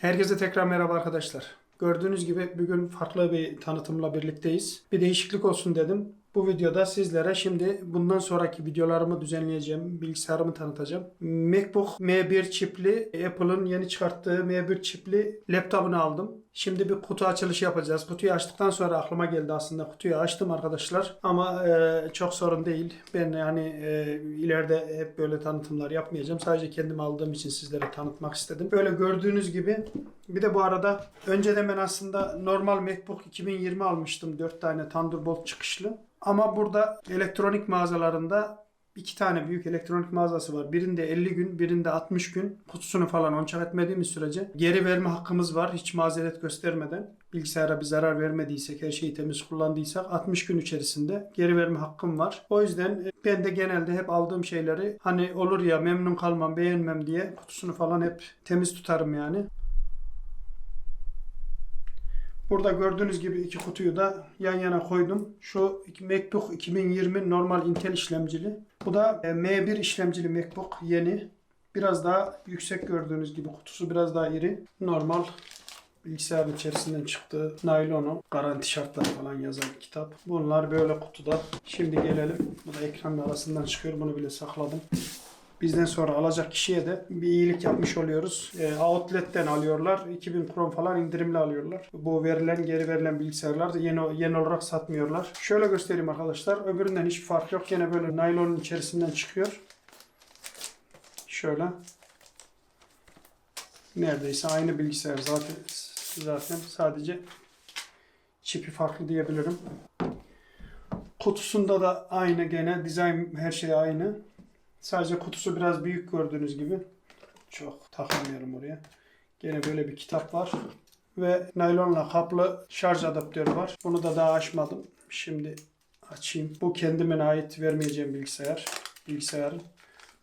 Herkese tekrar merhaba arkadaşlar. Gördüğünüz gibi bugün farklı bir tanıtımla birlikteyiz. Bir değişiklik olsun dedim. Bu videoda sizlere şimdi bundan sonraki videolarımı düzenleyeceğim, bilgisayarımı tanıtacağım. MacBook M1 çipli, Apple'ın yeni çıkarttığı M1 çipli laptopunu aldım. Şimdi bir kutu açılışı yapacağız. Kutuyu açtıktan sonra aklıma geldi aslında. Kutuyu açtım arkadaşlar. Ama e, çok sorun değil. Ben yani e, ileride hep böyle tanıtımlar yapmayacağım. Sadece kendim aldığım için sizlere tanıtmak istedim. Böyle gördüğünüz gibi bir de bu arada önceden ben aslında normal MacBook 2020 almıştım. 4 tane Thunderbolt çıkışlı. Ama burada elektronik mağazalarında iki tane büyük elektronik mağazası var. Birinde 50 gün, birinde 60 gün. Kutusunu falan onçak etmediğimiz sürece geri verme hakkımız var. Hiç mazeret göstermeden. Bilgisayara bir zarar vermediysek, her şeyi temiz kullandıysak 60 gün içerisinde geri verme hakkım var. O yüzden e, ben de genelde hep aldığım şeyleri hani olur ya memnun kalmam, beğenmem diye kutusunu falan hep temiz tutarım yani. Burada gördüğünüz gibi iki kutuyu da yan yana koydum. Şu MacBook 2020 normal Intel işlemcili. Bu da e, M1 işlemcili MacBook yeni. Biraz daha yüksek gördüğünüz gibi kutusu biraz daha iri. Normal bilgisayarın içerisinden çıktığı naylonu, garanti şartları falan yazan kitap. Bunlar böyle kutuda. Şimdi gelelim. Bu da ekranın arasından çıkıyor. Bunu bile sakladım. Bizden sonra alacak kişiye de bir iyilik yapmış oluyoruz. E, outlet'ten alıyorlar. 2000 kron falan indirimli alıyorlar. Bu verilen, geri verilen bilgisayarlar da yeni, yeni olarak satmıyorlar. Şöyle göstereyim arkadaşlar. Öbüründen hiçbir fark yok. Gene böyle naylonun içerisinden çıkıyor. Şöyle. Neredeyse aynı bilgisayar zaten zaten sadece çipi farklı diyebilirim. Kutusunda da aynı gene dizayn her şey aynı. Sadece kutusu biraz büyük gördüğünüz gibi. Çok takamıyorum oraya. Gene böyle bir kitap var. Ve naylonla kaplı şarj adaptörü var. Bunu da daha açmadım. Şimdi açayım. Bu kendime ait vermeyeceğim bilgisayar. Bilgisayarın.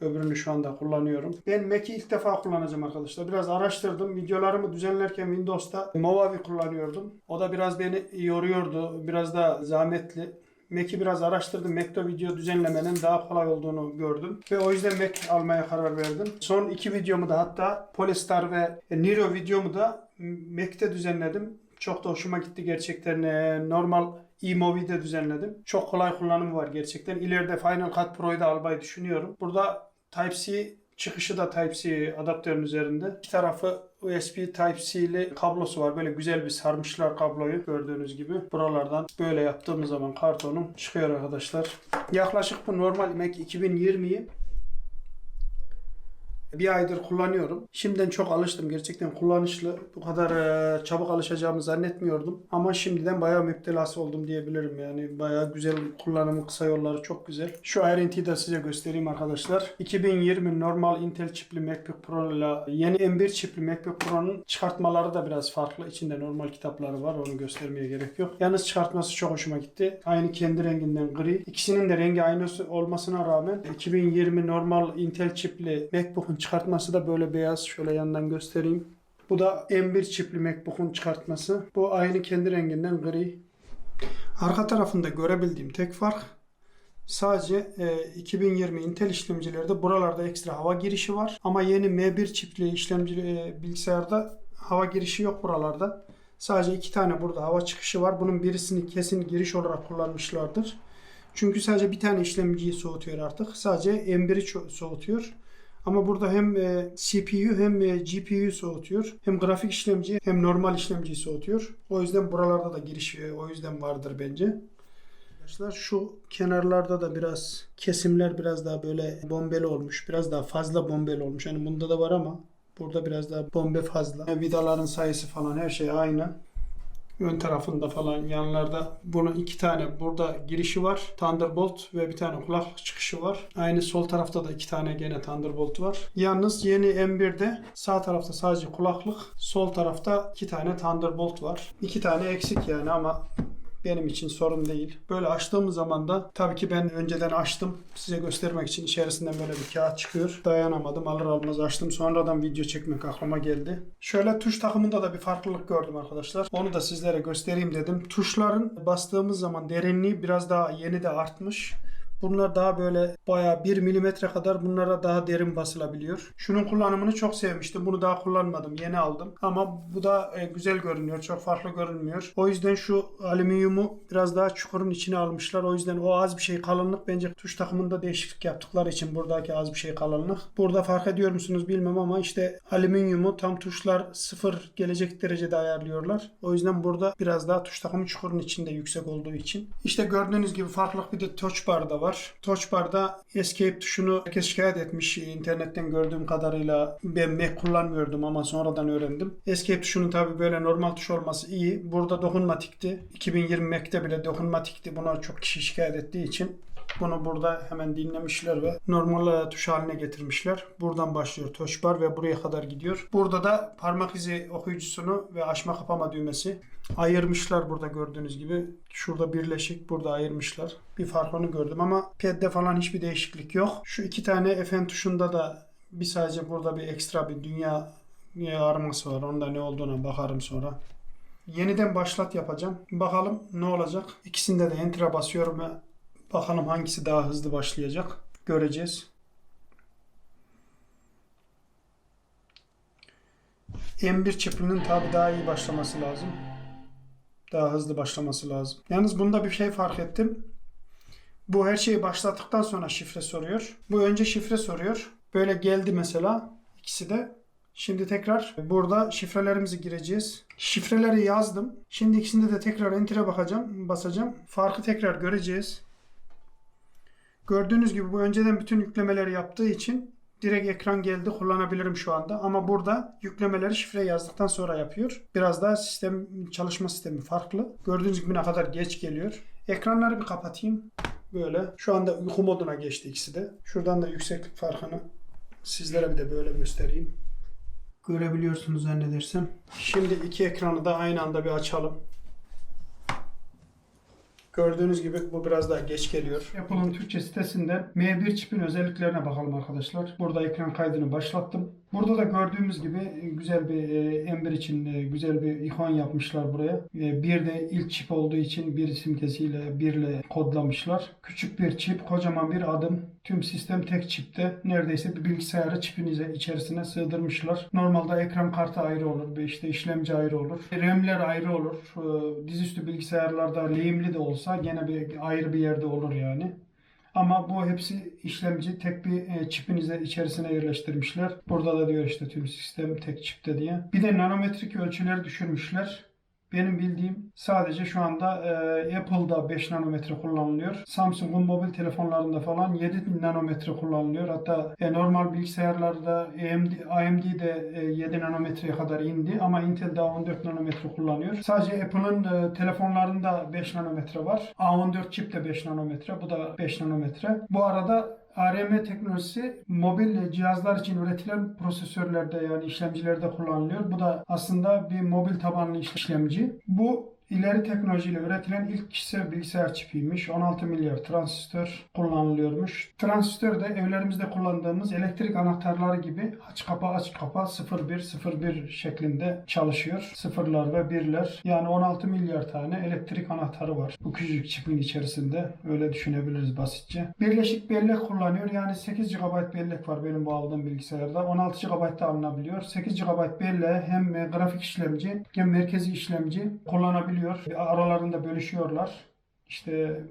Öbürünü şu anda kullanıyorum. Ben Mac'i ilk defa kullanacağım arkadaşlar. Biraz araştırdım. Videolarımı düzenlerken Windows'ta Movavi kullanıyordum. O da biraz beni yoruyordu. Biraz da zahmetli. Mac'i biraz araştırdım. Mac'te video düzenlemenin daha kolay olduğunu gördüm. Ve o yüzden Mac almaya karar verdim. Son iki videomu da hatta Polestar ve Nero videomu da Mac'te düzenledim. Çok da hoşuma gitti gerçekten. Ee, Normal eMovie'de düzenledim. Çok kolay kullanımı var gerçekten. İleride Final Cut Pro'yu da almayı düşünüyorum. Burada Type-C çıkışı da Type-C adaptörün üzerinde. İki tarafı USB Type-C'li kablosu var. Böyle güzel bir sarmışlar kabloyu gördüğünüz gibi. Buralardan böyle yaptığımız zaman kartonum çıkıyor arkadaşlar. Yaklaşık bu normal Mac 2020'yi bir aydır kullanıyorum. Şimdiden çok alıştım. Gerçekten kullanışlı. Bu kadar e, çabuk alışacağımı zannetmiyordum. Ama şimdiden bayağı müptelası oldum diyebilirim. Yani bayağı güzel kullanımı, kısa yolları çok güzel. Şu ayrıntıyı da size göstereyim arkadaşlar. 2020 normal Intel çipli MacBook Pro ile yeni M1 çipli MacBook Pro'nun çıkartmaları da biraz farklı. İçinde normal kitapları var. Onu göstermeye gerek yok. Yalnız çıkartması çok hoşuma gitti. Aynı kendi renginden gri. İkisinin de rengi aynı olmasına rağmen 2020 normal Intel çipli MacBook'un çıkartması da böyle beyaz. Şöyle yandan göstereyim. Bu da M1 çipli MacBook'un çıkartması. Bu aynı kendi renginden gri. Arka tarafında görebildiğim tek fark sadece e, 2020 Intel işlemcilerde buralarda ekstra hava girişi var. Ama yeni M1 çipli işlemci e, bilgisayarda hava girişi yok buralarda. Sadece iki tane burada hava çıkışı var. Bunun birisini kesin giriş olarak kullanmışlardır. Çünkü sadece bir tane işlemciyi soğutuyor artık. Sadece M1'i ço- soğutuyor. Ama burada hem e, CPU hem e, GPU'yu soğutuyor. Hem grafik işlemci hem normal işlemciyi soğutuyor. O yüzden buralarda da giriş e, o yüzden vardır bence. Arkadaşlar şu kenarlarda da biraz kesimler biraz daha böyle bombeli olmuş. Biraz daha fazla bombeli olmuş. Yani bunda da var ama burada biraz daha bombe fazla. Vidaların sayısı falan her şey aynı. Ön tarafında falan yanlarda bunun iki tane burada girişi var. Thunderbolt ve bir tane kulaklık çıkışı var. Aynı sol tarafta da iki tane gene Thunderbolt var. Yalnız yeni M1'de sağ tarafta sadece kulaklık, sol tarafta iki tane Thunderbolt var. İki tane eksik yani ama benim için sorun değil. Böyle açtığımız zaman da tabii ki ben önceden açtım. Size göstermek için içerisinden böyle bir kağıt çıkıyor. Dayanamadım. Alır almaz açtım. Sonradan video çekmek aklıma geldi. Şöyle tuş takımında da bir farklılık gördüm arkadaşlar. Onu da sizlere göstereyim dedim. Tuşların bastığımız zaman derinliği biraz daha yeni de artmış. Bunlar daha böyle bayağı 1 milimetre kadar bunlara daha derin basılabiliyor. Şunun kullanımını çok sevmiştim. Bunu daha kullanmadım. Yeni aldım. Ama bu da e, güzel görünüyor. Çok farklı görünmüyor. O yüzden şu alüminyumu biraz daha çukurun içine almışlar. O yüzden o az bir şey kalınlık bence tuş takımında değişiklik yaptıkları için buradaki az bir şey kalınlık. Burada fark ediyor musunuz bilmem ama işte alüminyumu tam tuşlar sıfır gelecek derecede ayarlıyorlar. O yüzden burada biraz daha tuş takımı çukurun içinde yüksek olduğu için. İşte gördüğünüz gibi farklılık bir de touch bar da var. Touch bar'da escape tuşunu herkes şikayet etmiş. İnternetten gördüğüm kadarıyla ben Mac kullanmıyordum ama sonradan öğrendim. Escape tuşunun tabi böyle normal tuş olması iyi. Burada dokunmatikti. 2020 Mac'te bile dokunmatikti. Buna çok kişi şikayet ettiği için bunu burada hemen dinlemişler ve normal e, tuş haline getirmişler. Buradan başlıyor touch bar ve buraya kadar gidiyor. Burada da parmak izi okuyucusunu ve açma kapama düğmesi ayırmışlar burada gördüğünüz gibi. Şurada birleşik, burada ayırmışlar. Bir fark onu gördüm ama pad'de falan hiçbir değişiklik yok. Şu iki tane Fn tuşunda da bir sadece burada bir ekstra bir dünya arması var. Onda ne olduğuna bakarım sonra. Yeniden başlat yapacağım. Bakalım ne olacak. İkisinde de enter'a basıyorum ve bakalım hangisi daha hızlı başlayacak. Göreceğiz. M1 çipinin tabi daha iyi başlaması lazım. Daha hızlı başlaması lazım. Yalnız bunda bir şey fark ettim. Bu her şeyi başlattıktan sonra şifre soruyor. Bu önce şifre soruyor. Böyle geldi mesela ikisi de. Şimdi tekrar burada şifrelerimizi gireceğiz. Şifreleri yazdım. Şimdi ikisinde de tekrar enter'e bakacağım, basacağım. Farkı tekrar göreceğiz. Gördüğünüz gibi bu önceden bütün yüklemeleri yaptığı için direkt ekran geldi kullanabilirim şu anda. Ama burada yüklemeleri şifre yazdıktan sonra yapıyor. Biraz daha sistem çalışma sistemi farklı. Gördüğünüz gibi ne kadar geç geliyor. Ekranları bir kapatayım. Böyle. Şu anda uyku moduna geçti ikisi de. Şuradan da yükseklik farkını sizlere bir de böyle göstereyim. Görebiliyorsunuz zannedersem. Şimdi iki ekranı da aynı anda bir açalım. Gördüğünüz gibi bu biraz daha geç geliyor. Apple'ın Türkçe sitesinden M1 çipin özelliklerine bakalım arkadaşlar. Burada ekran kaydını başlattım. Burada da gördüğümüz gibi güzel bir e, M1 için e, güzel bir ikon yapmışlar buraya. E, Bir de ilk çip olduğu için bir simgesiyle birle kodlamışlar. Küçük bir çip, kocaman bir adım. Tüm sistem tek çipte. Neredeyse bir bilgisayarı çipinize içerisine sığdırmışlar. Normalde ekran kartı ayrı olur, işte işlemci ayrı olur. RAM'ler ayrı olur. E, Dizüstü bilgisayarlarda lehimli de olsa gene bir ayrı bir yerde olur yani. Ama bu hepsi işlemci tek bir e, çipinize içerisine yerleştirmişler. Burada da diyor işte tüm sistem tek çipte diye. Bir de nanometrik ölçüleri düşürmüşler. Benim bildiğim sadece şu anda e, Apple'da 5 nanometre kullanılıyor. Samsung'un mobil telefonlarında falan 7 nanometre kullanılıyor. Hatta e, normal bilgisayarlarda AMD, AMD'de e, 7 nanometreye kadar indi ama Intel daha 14 nanometre kullanıyor. Sadece Apple'ın e, telefonlarında 5 nanometre var. A14 çip de 5 nanometre. Bu da 5 nanometre. Bu arada ARM teknolojisi mobil cihazlar için üretilen prosesörlerde yani işlemcilerde kullanılıyor. Bu da aslında bir mobil tabanlı işlemci. Bu ileri teknolojiyle üretilen ilk kişisel bilgisayar çipiymiş. 16 milyar transistör kullanılıyormuş. Transistör de evlerimizde kullandığımız elektrik anahtarları gibi aç kapa aç kapa 01 01 şeklinde çalışıyor. Sıfırlar ve birler. Yani 16 milyar tane elektrik anahtarı var. Bu küçücük çipin içerisinde. Öyle düşünebiliriz basitçe. Birleşik bellek kullanıyor. Yani 8 GB bellek var benim bu aldığım bilgisayarda. 16 GB da alınabiliyor. 8 GB belleğe hem e, grafik işlemci hem merkezi işlemci kullanabiliyor. Aralarında bölüşüyorlar. İşte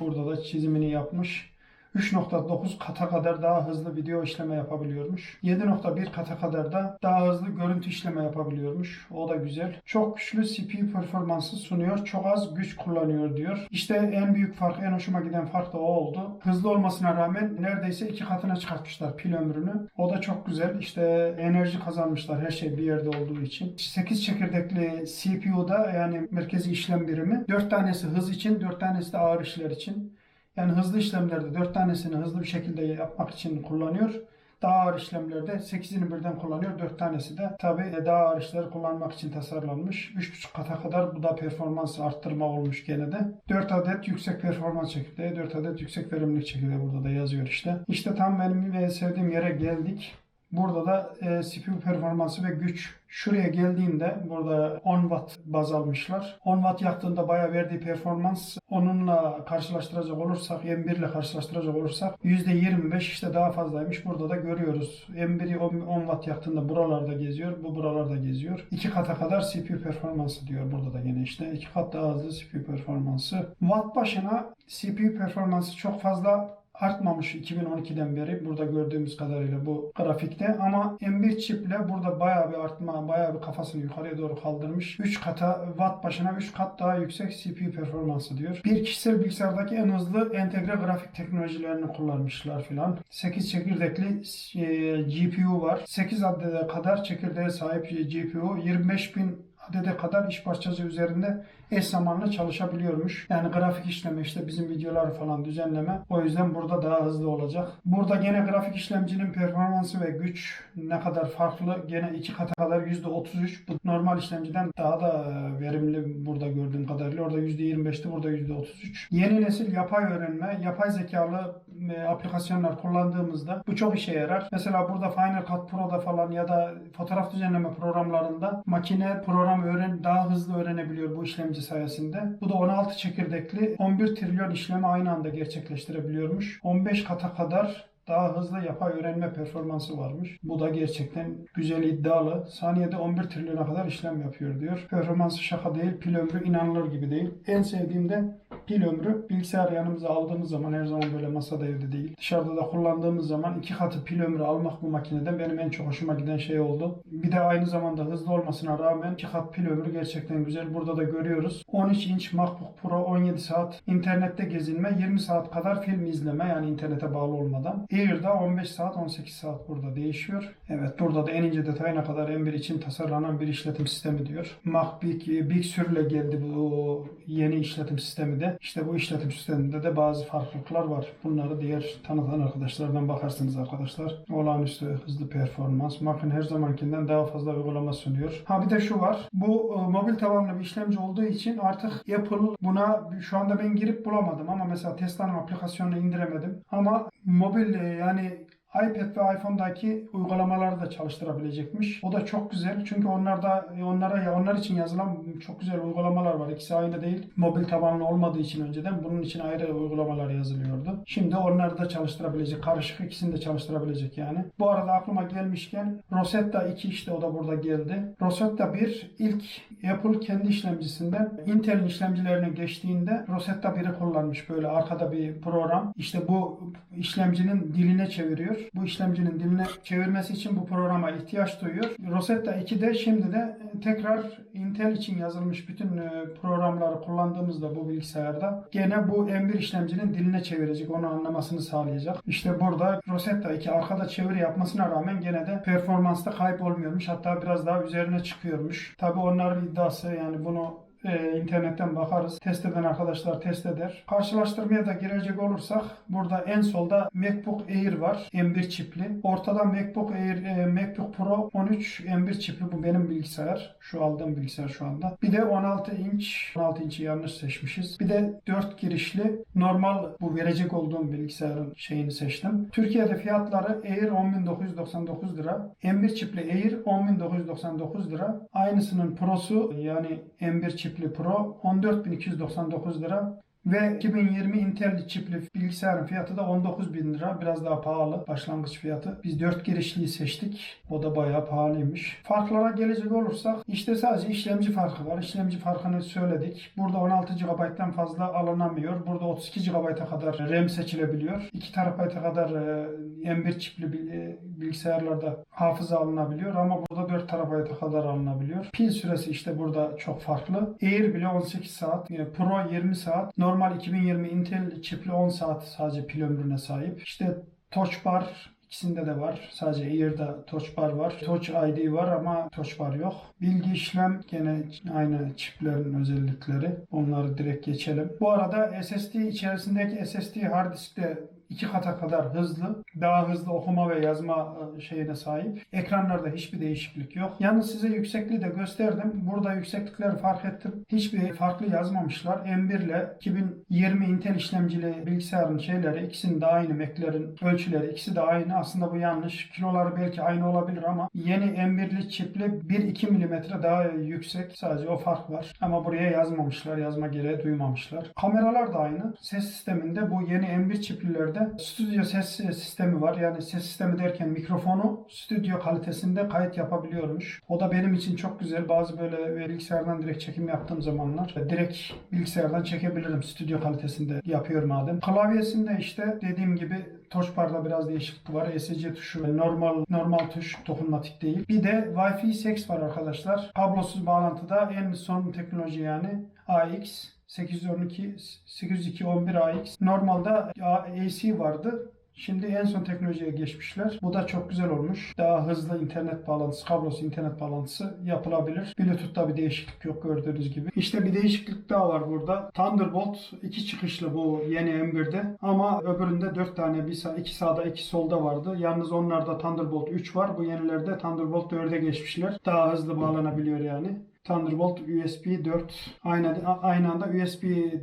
burada da çizimini yapmış. 3.9 kata kadar daha hızlı video işleme yapabiliyormuş. 7.1 kata kadar da daha hızlı görüntü işleme yapabiliyormuş. O da güzel. Çok güçlü CPU performansı sunuyor. Çok az güç kullanıyor diyor. İşte en büyük fark, en hoşuma giden fark da o oldu. Hızlı olmasına rağmen neredeyse iki katına çıkartmışlar pil ömrünü. O da çok güzel. İşte enerji kazanmışlar her şey bir yerde olduğu için. 8 çekirdekli CPU'da yani merkezi işlem birimi 4 tanesi hız için, 4 tanesi de ağır işler için. Yani hızlı işlemlerde 4 tanesini hızlı bir şekilde yapmak için kullanıyor. Daha ağır işlemlerde 8'ini birden kullanıyor. 4 tanesi de tabi daha ağır işleri kullanmak için tasarlanmış. 3.5 kata kadar bu da performans arttırma olmuş gene de. 4 adet yüksek performans çekirdeği, 4 adet yüksek verimlilik çekirdeği burada da yazıyor işte. İşte tam benim sevdiğim yere geldik. Burada da e, CPU performansı ve güç. Şuraya geldiğinde burada 10 watt baz almışlar. 10 watt yaktığında bayağı verdiği performans onunla karşılaştıracak olursak M1 ile karşılaştıracak olursak %25 işte daha fazlaymış. Burada da görüyoruz. M1'i 10, 10 watt yaktığında buralarda geziyor. Bu buralarda geziyor. 2 kata kadar CPU performansı diyor burada da yine işte. 2 kat daha hızlı CPU performansı. Watt başına CPU performansı çok fazla artmamış 2012'den beri burada gördüğümüz kadarıyla bu grafikte ama M1 çiple burada bayağı bir artma, bayağı bir kafasını yukarıya doğru kaldırmış. 3 kata watt başına 3 kat daha yüksek CPU performansı diyor. Bir kişisel bilgisayardaki en hızlı entegre grafik teknolojilerini kullanmışlar filan. 8 çekirdekli e, GPU var. 8 adede kadar çekirdeğe sahip GPU 25 bin adede kadar iş parçası üzerinde eş zamanlı çalışabiliyormuş. Yani grafik işleme işte bizim videoları falan düzenleme. O yüzden burada daha hızlı olacak. Burada gene grafik işlemcinin performansı ve güç ne kadar farklı. Gene iki kata kadar %33. Bu normal işlemciden daha da e, verimli burada gördüğüm kadarıyla. Orada %25'ti burada %33. Yeni nesil yapay öğrenme, yapay zekalı e, aplikasyonlar kullandığımızda bu çok işe yarar. Mesela burada Final Cut Pro'da falan ya da fotoğraf düzenleme programlarında makine program öğren daha hızlı öğrenebiliyor bu işlemci sayesinde. Bu da 16 çekirdekli 11 trilyon işlemi aynı anda gerçekleştirebiliyormuş. 15 kata kadar daha hızlı yapay öğrenme performansı varmış. Bu da gerçekten güzel iddialı. Saniyede 11 trilyona kadar işlem yapıyor diyor. Performansı şaka değil, pil ömrü inanılır gibi değil. En sevdiğim de pil ömrü. Bilgisayar yanımıza aldığımız zaman her zaman böyle masada evde değil. Dışarıda da kullandığımız zaman iki katı pil ömrü almak bu makineden benim en çok hoşuma giden şey oldu. Bir de aynı zamanda hızlı olmasına rağmen iki kat pil ömrü gerçekten güzel. Burada da görüyoruz. 13 inç MacBook Pro 17 saat internette gezinme 20 saat kadar film izleme yani internete bağlı olmadan. Air'da 15 saat 18 saat burada değişiyor. Evet burada da en ince detayına kadar M1 için tasarlanan bir işletim sistemi diyor. Mac Big, Big Sur'le geldi bu yeni işletim sistemi de. İşte bu işletim sisteminde de bazı farklılıklar var. Bunları diğer tanıtan arkadaşlardan bakarsınız arkadaşlar. Olağanüstü hızlı performans. Mac'ın her zamankinden daha fazla uygulama sunuyor. Ha bir de şu var. Bu e, mobil tabanlı bir işlemci olduğu için artık Apple buna şu anda ben girip bulamadım ama mesela Tesla'nın aplikasyonunu indiremedim. Ama mobil e, yani iPad ve iPhone'daki uygulamaları da çalıştırabilecekmiş. O da çok güzel. Çünkü onlarda onlara ya onlar için yazılan çok güzel uygulamalar var. İkisi aynı değil. Mobil tabanlı olmadığı için önceden bunun için ayrı uygulamalar yazılıyordu. Şimdi onları da çalıştırabilecek. Karışık ikisini de çalıştırabilecek yani. Bu arada aklıma gelmişken Rosetta 2 işte o da burada geldi. Rosetta 1 ilk Apple kendi işlemcisinden Intel'in işlemcilerine geçtiğinde Rosetta 1'i kullanmış. Böyle arkada bir program. İşte bu işlemcinin diline çeviriyor bu işlemcinin diline çevirmesi için bu programa ihtiyaç duyuyor. Rosetta 2'de şimdi de tekrar Intel için yazılmış bütün e, programları kullandığımızda bu bilgisayarda gene bu M1 işlemcinin diline çevirecek, onu anlamasını sağlayacak. İşte burada Rosetta 2 arkada çeviri yapmasına rağmen gene de performansta kayıp olmuyormuş. Hatta biraz daha üzerine çıkıyormuş. Tabi onların iddiası yani bunu e, internetten bakarız. Test eden arkadaşlar test eder. Karşılaştırmaya da girecek olursak burada en solda MacBook Air var. M1 çipli. Ortada MacBook Air, e, MacBook Pro 13 M1 çipli. Bu benim bilgisayar. Şu aldığım bilgisayar şu anda. Bir de 16 inç. 16 inç'i yanlış seçmişiz. Bir de 4 girişli normal bu verecek olduğum bilgisayarın şeyini seçtim. Türkiye'de fiyatları Air 10.999 lira. M1 çipli Air 10.999 lira. Aynısının Pro'su yani M1 çipli çipli Pro 14.299 lira ve 2020 Intel çipli bilgisayarın fiyatı da 19.000 lira. Biraz daha pahalı başlangıç fiyatı. Biz 4 girişliyi seçtik. O da bayağı pahalıymış. Farklara gelecek olursak işte sadece işlemci farkı var. İşlemci farkını söyledik. Burada 16 GB'dan fazla alınamıyor. Burada 32 GB'a kadar RAM seçilebiliyor. 2 TB'a kadar e, M1 çipli e, bilgisayarlarda hafıza alınabiliyor ama burada 4 TB'a kadar alınabiliyor. Pil süresi işte burada çok farklı. Air bile 18 saat, Pro 20 saat, normal Normal 2020 Intel çipli 10 saat sadece pil ömrüne sahip. İşte Touch Bar İkisinde de var. Sadece Air'da Touch Bar var. Touch ID var ama Touch Bar yok. Bilgi işlem gene aynı çiplerin özellikleri. Onları direkt geçelim. Bu arada SSD içerisindeki SSD hard diskte iki kata kadar hızlı. Daha hızlı okuma ve yazma e, şeyine sahip. Ekranlarda hiçbir değişiklik yok. Yalnız size yüksekliği de gösterdim. Burada yükseklikleri fark ettim. Hiçbir farklı yazmamışlar. M1 ile 2020 Intel işlemcili bilgisayarın şeyleri ikisinin de aynı Mac'lerin ölçüleri ikisi de aynı. Aslında bu yanlış. Kiloları belki aynı olabilir ama yeni M1'li çipli 1-2 mm daha yüksek. Sadece o fark var. Ama buraya yazmamışlar. Yazma gereği duymamışlar. Kameralar da aynı. Ses sisteminde bu yeni M1 çiplilerde stüdyo ses sistemi var. Yani ses sistemi derken mikrofonu stüdyo kalitesinde kayıt yapabiliyormuş. O da benim için çok güzel. Bazı böyle bilgisayardan direkt çekim yaptığım zamanlar direkt bilgisayardan çekebilirim. Stüdyo kalitesinde yapıyorum madem. Klavyesinde işte dediğim gibi touchbar'da biraz değişiklik var. ESC tuşu normal normal tuş dokunmatik değil. Bir de Wi-Fi 6 var arkadaşlar. Kablosuz bağlantıda en son teknoloji yani AX 812 802 AX. Normalde AC vardı. Şimdi en son teknolojiye geçmişler. Bu da çok güzel olmuş. Daha hızlı internet bağlantısı, kablosuz internet bağlantısı yapılabilir. Bluetooth'ta bir değişiklik yok gördüğünüz gibi. İşte bir değişiklik daha var burada. Thunderbolt iki çıkışlı bu yeni M1'de. Ama öbüründe 4 tane, bir sağ, iki sağda iki solda vardı. Yalnız onlarda Thunderbolt 3 var. Bu yenilerde Thunderbolt 4'e geçmişler. Daha hızlı bağlanabiliyor yani. Thunderbolt USB 4 aynı, aynı anda USB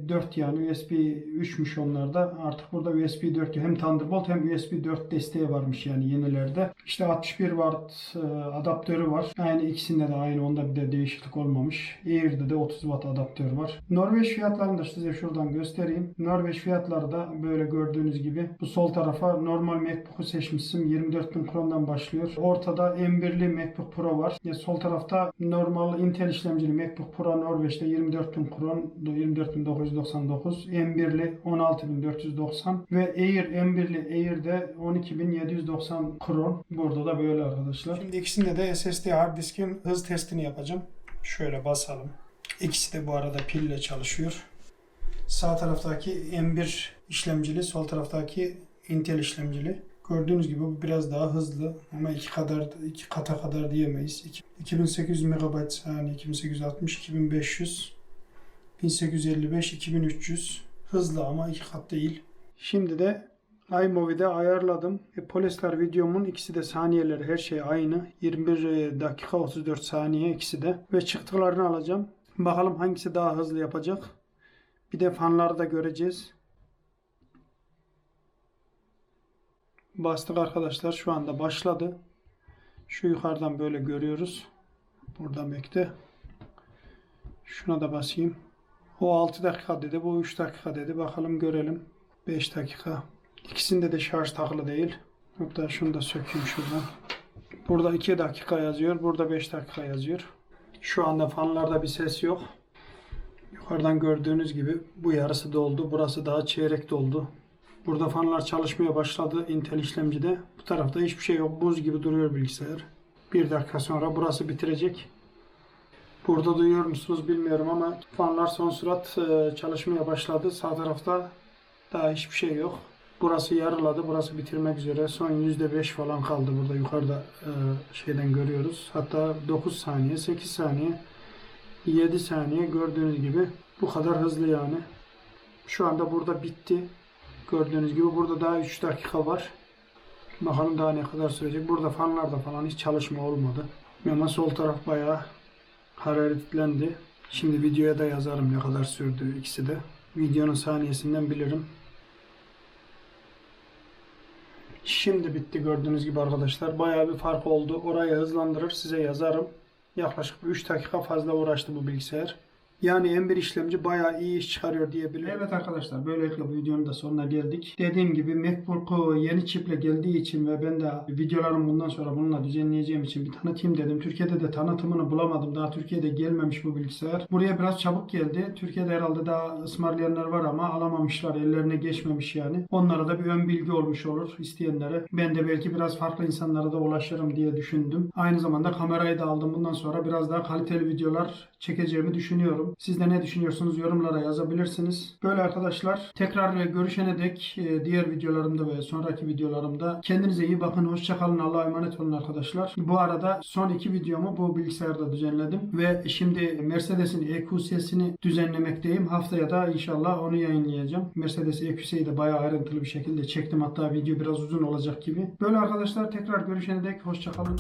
4 yani USB 3'müş onlarda. Artık burada USB 4 hem Thunderbolt hem USB 4 desteği varmış yani yenilerde. İşte 61 Watt e, adaptörü var. Aynı ikisinde de aynı onda bir de değişiklik olmamış. Air'de de 30 Watt adaptör var. Norveç fiyatlarını da size şuradan göstereyim. Norveç fiyatları da böyle gördüğünüz gibi bu sol tarafa normal MacBook'u seçmişsim. 24.000 krondan başlıyor. Ortada M1'li MacBook Pro var. Ya sol tarafta normal Intel işlemcili MacBook Pro Norveç'te 24.000 kron 24.999 M1'li 16.490 ve Air M1'li Air'de 12.790 kron. Burada da böyle arkadaşlar. Şimdi ikisinde de SSD hard diskin hız testini yapacağım. Şöyle basalım. İkisi de bu arada pille çalışıyor. Sağ taraftaki M1 işlemcili, sol taraftaki Intel işlemcili. Gördüğünüz gibi bu biraz daha hızlı ama iki kadar iki kata kadar diyemeyiz. İki- 2800 MB saniye, 2860, 2500, 1855, 2300 hızlı ama iki kat değil. Şimdi de iMovie'de ayarladım. E, Polestar videomun ikisi de saniyeleri her şey aynı. 21 dakika 34 saniye ikisi de. Ve çıktılarını alacağım. Bakalım hangisi daha hızlı yapacak. Bir de fanları da göreceğiz. Bastık arkadaşlar. Şu anda başladı. Şu yukarıdan böyle görüyoruz. Burada Mac'te. Şuna da basayım. O 6 dakika dedi. Bu 3 dakika dedi. Bakalım görelim. 5 dakika. İkisinde de şarj takılı değil. Hatta şunu da sökeyim şuradan. Burada 2 dakika yazıyor. Burada 5 dakika yazıyor. Şu anda fanlarda bir ses yok. Yukarıdan gördüğünüz gibi bu yarısı doldu. Burası daha çeyrek doldu. Burada fanlar çalışmaya başladı Intel işlemcide. Bu tarafta hiçbir şey yok. Buz gibi duruyor bilgisayar. Bir dakika sonra burası bitirecek. Burada duyuyor musunuz bilmiyorum ama fanlar son sürat e, çalışmaya başladı. Sağ tarafta daha hiçbir şey yok. Burası yarıladı. Burası bitirmek üzere. Son %5 falan kaldı burada yukarıda e, şeyden görüyoruz. Hatta 9 saniye, 8 saniye, 7 saniye gördüğünüz gibi bu kadar hızlı yani. Şu anda burada bitti. Gördüğünüz gibi burada daha 3 dakika var. Bakalım daha ne kadar sürecek. Burada fanlarda falan hiç çalışma olmadı. Ama sol taraf bayağı hararetlendi. Şimdi videoya da yazarım ne kadar sürdü ikisi de. Videonun saniyesinden bilirim. Şimdi bitti gördüğünüz gibi arkadaşlar. Bayağı bir fark oldu. Oraya hızlandırır size yazarım. Yaklaşık 3 dakika fazla uğraştı bu bilgisayar. Yani M1 işlemci bayağı iyi iş çıkarıyor diyebilirim. Evet arkadaşlar böylelikle bu videonun da sonuna geldik. Dediğim gibi MacBook'u yeni çiple geldiği için ve ben de videolarımı bundan sonra bununla düzenleyeceğim için bir tanıtayım dedim. Türkiye'de de tanıtımını bulamadım. Daha Türkiye'de gelmemiş bu bilgisayar. Buraya biraz çabuk geldi. Türkiye'de herhalde daha ısmarlayanlar var ama alamamışlar. Ellerine geçmemiş yani. Onlara da bir ön bilgi olmuş olur isteyenlere. Ben de belki biraz farklı insanlara da ulaşırım diye düşündüm. Aynı zamanda kamerayı da aldım. Bundan sonra biraz daha kaliteli videolar çekeceğimi düşünüyorum. Bakalım. Siz de ne düşünüyorsunuz yorumlara yazabilirsiniz. Böyle arkadaşlar tekrar görüşene dek e, diğer videolarımda ve sonraki videolarımda kendinize iyi bakın. Hoşçakalın. Allah'a emanet olun arkadaşlar. Bu arada son iki videomu bu bilgisayarda düzenledim ve şimdi Mercedes'in EQS'sini düzenlemekteyim. Haftaya da inşallah onu yayınlayacağım. Mercedes EQS'yi de bayağı ayrıntılı bir şekilde çektim. Hatta video biraz uzun olacak gibi. Böyle arkadaşlar tekrar görüşene dek hoşçakalın.